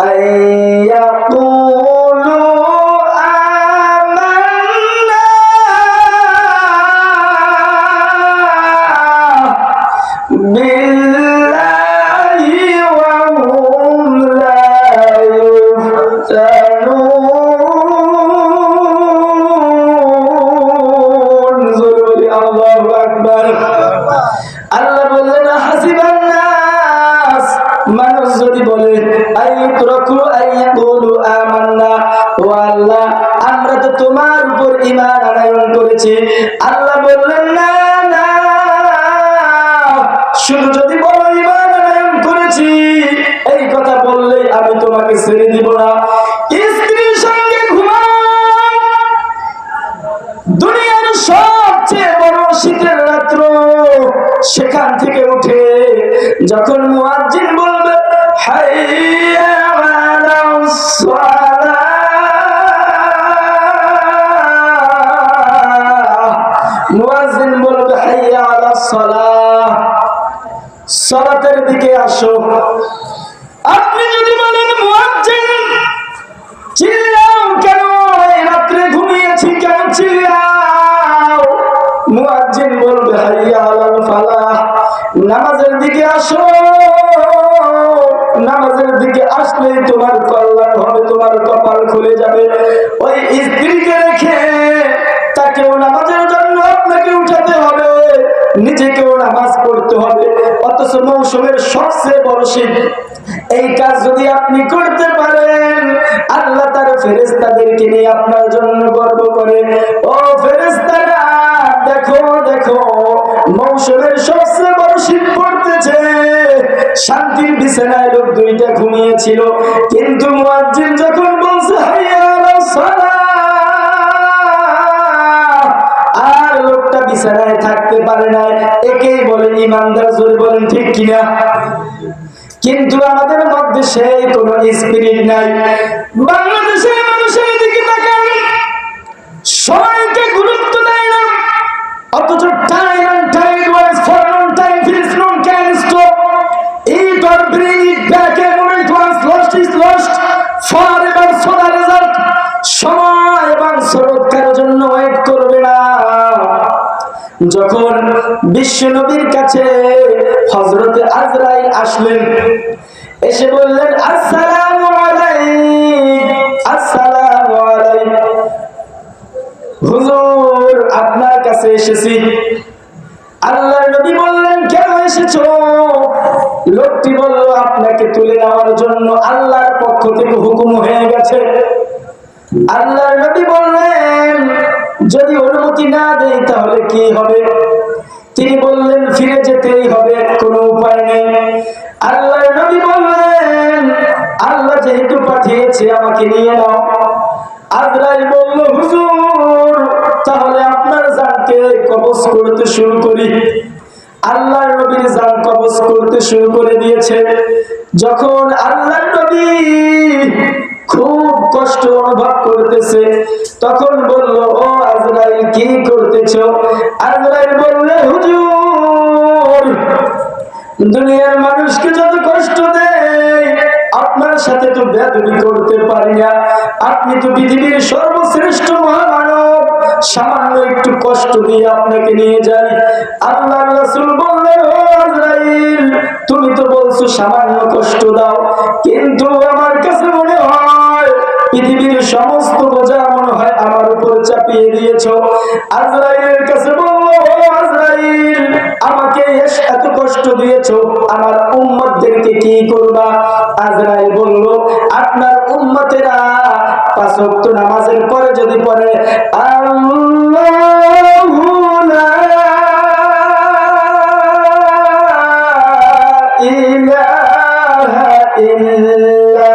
أن যদি বলে আমরা তো তোমার উপর ঈমান আনয়ন করেছি। আল্লাহ বললেন, না শুধু যদি বলো ঈমান আনয়ন করেছি, এই কথা বললেই আমি তোমাকে ছেড়ে দিব না। স্ত্রীর সঙ্গে ঘুমাও। দুনিয়ার সবচেয়ে বড় শীতের রাত্র সেখান থেকে উঠে যখন মুয়াজ্জিন সালাতের দিকে আসো। আপনি যদি বলেন, মুয়াজ্জিন, চিল্লাও কেন? রাত্রে ঘুমিয়েছি কেন? চিল্লাও। মুয়াজ্জিন বলবে, হাইয়া আলাল ফালাহ, নামাজের দিকে আসো। নামাজের দিকে আসলেই তোমার কল্যাণ হবে, তোমার কপাল খুলে যাবে। ওই নামাজ পড়তে হবে, অথচ মৌসুমের সবচেয়ে বড় শীত। এই কাজ যদি আপনি করতে পারেন, আল্লাহ তার ফেরেস্তাদেরকে নিয়ে আপনার জন্য গর্ব করে। ও ফেরেস্তারা দেখো দেখো, মৌসুমের সবচেয়ে বড় শীত পড়তেছে। শান্তির বিছানায় লোক দুইটা ঘুমিয়েছিল, কিন্তু মুয়াজ্জিন যখন বলছে হাইয়া আর লোকটা বিছানায় থাকতে পারে না একেই বলে ইমানদার জোরে বলেন, ঠিক কিনা? কিন্তু আমাদের মধ্যে সেই কোন স্পিরিট নাই। বাংলাদেশের মানুষের দিকে তাকান সময়কে গুরুত্ব দেয় না। অথচ time and time was for none time fills none can stop it or bring it back a moment once lost is lost for ever so the result সময় এবং স্রোতকার জন্য ওয়েট করবে না। যখন বিশ্ব নবীর কাছে হজরতে আজরাইল আসলেন। এসে বললেন, আসসালামু আসসালামু হুজুর, আপনার কাছে এসেছি। আল্লাহ নবী বললেন, কেন এসেছ? লোকটি বলল, আপনাকে তুলে নেওয়ার জন্য আল্লাহর পক্ষ থেকে হুকুম হয়ে গেছে। আল্লাহ নবী বললেন, যদি অনুমতি না দেয় তাহলে কি হবে? তিনি বললেন, ফিরে যেতেই হবে, কোনো উপায় নেই। আল্লাহ নবী বললেন, আল্লাহ যেহেতু পাঠিয়েছে, আমাকে নিয়ে নাও। আজরাইল বলল, হুজুর, তাহলে আপনার জানকে কবজ করতে শুরু করি। আল্লাহ নবীর জান কবজ করতে শুরু করে দিয়েছে। যখন আল্লাহ নবী খুব কষ্ট অনুভব করতেছে আজরাইল বললে, হুজুর, দুনিয়ার মানুষকে যত কষ্ট দেয়, আপনার সাথে তো করতে পারি না। আপনি তো পৃথিবীর সর্বশ্রেষ্ঠ মহামানব। সামান্য একটু কষ্ট দিয়ে আপনাকে নিয়ে যাই। আল্লাহ রাসূল বললেন তুমি তো বলছো সামান্য কষ্ট দাও। কিন্তু আমার চাপিয়ে দিয়েছ। আজরাইলের কাছে বলল আজরাইল, আমাকে এত কষ্ট দিয়েছ, আমার উম্মতদেরকে কি করবা? আজরাইল বলল, আপনার উম্মতেরা পাঁচ ওয়াক্ত নামাজের পরে যদি পড়ে, আল্লাহু লা ইলাহা ইল্লা